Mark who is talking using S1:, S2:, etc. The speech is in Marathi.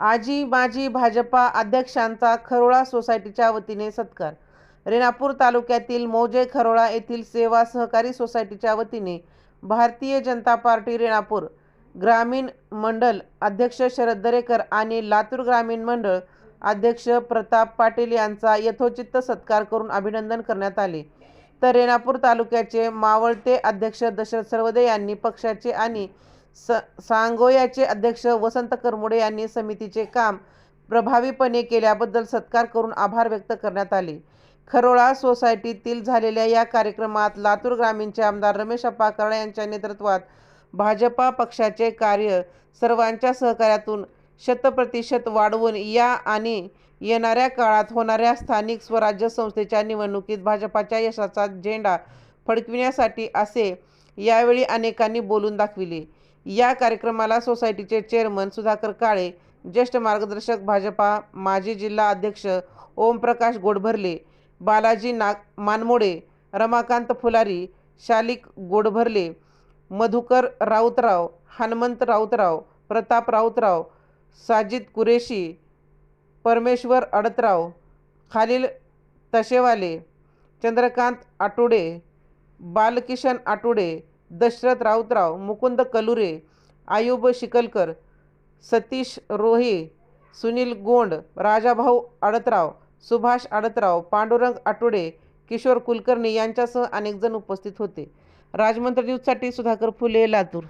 S1: आजी माजी भाजपा अध्यक्षांचा खरोळा सोसायटीच्या वतीने सत्कार. रेणापूर तालुक्यातील मौजे खरोळा येथील सेवा सहकारी सोसायटीच्या वतीने भारतीय जनता पार्टी रेणापूर ग्रामीण मंडल अध्यक्ष शरद दरेकर आणि लातूर ग्रामीण मंडळ अध्यक्ष प्रताप पाटील यांचा यथोचित सत्कार करून अभिनंदन करण्यात आले. तर रेणापूर तालुक्याचे मावळते अध्यक्ष दशरथ सरवदे यांनी पक्षाचे आणि स सांगोयाचे अध्यक्ष वसंत करमुडे यांनी समितीचे काम प्रभावीपणे केल्याबद्दल सत्कार करून आभार व्यक्त करण्यात आले. खरोळा सोसायटीतील झालेल्या या कार्यक्रमात लातूर ग्रामीणचे आमदार रमेश अप्पा यांच्या नेतृत्वात भाजपा पक्षाचे कार्य सर्वांच्या सहकार्यातून शतप्रतिशत वाढवून या आणि येणाऱ्या काळात होणाऱ्या स्थानिक स्वराज्य संस्थेच्या निवडणुकीत भाजपाच्या यशाचा झेंडा फडकविण्यासाठी असे यावेळी अनेकांनी बोलून दाखविले. या कार्यक्रमाला सोसायटीचे चेअरमन सुधाकर काळे ज्येष्ठ मार्गदर्शक भाजपा माजी जिल्हा अध्यक्ष ओमप्रकाश गोडभरले बालाजी नाग मानमोडे रमाकांत फुलारी शालिक गोडभरले मधुकर राऊतराव हनुमंत राऊतराव प्रताप राऊतराव साजिद कुरेशी परमेश्वर अडतराव खालील तशेवाले चंद्रकांत आटुडे बालकिशन आटुडे दशरथ राऊतराव मुकुंद कलुरे आयुब शिकलकर सतीश रोहे सुनील गोंड राजाभाऊ आडतराव सुभाष आडतराव पांडुरंग आटुडे किशोर कुलकर्णी यांच्यासह अनेकजण उपस्थित होते. राजमंत्र न्यूजसाठी सुधाकर फुले लातूर.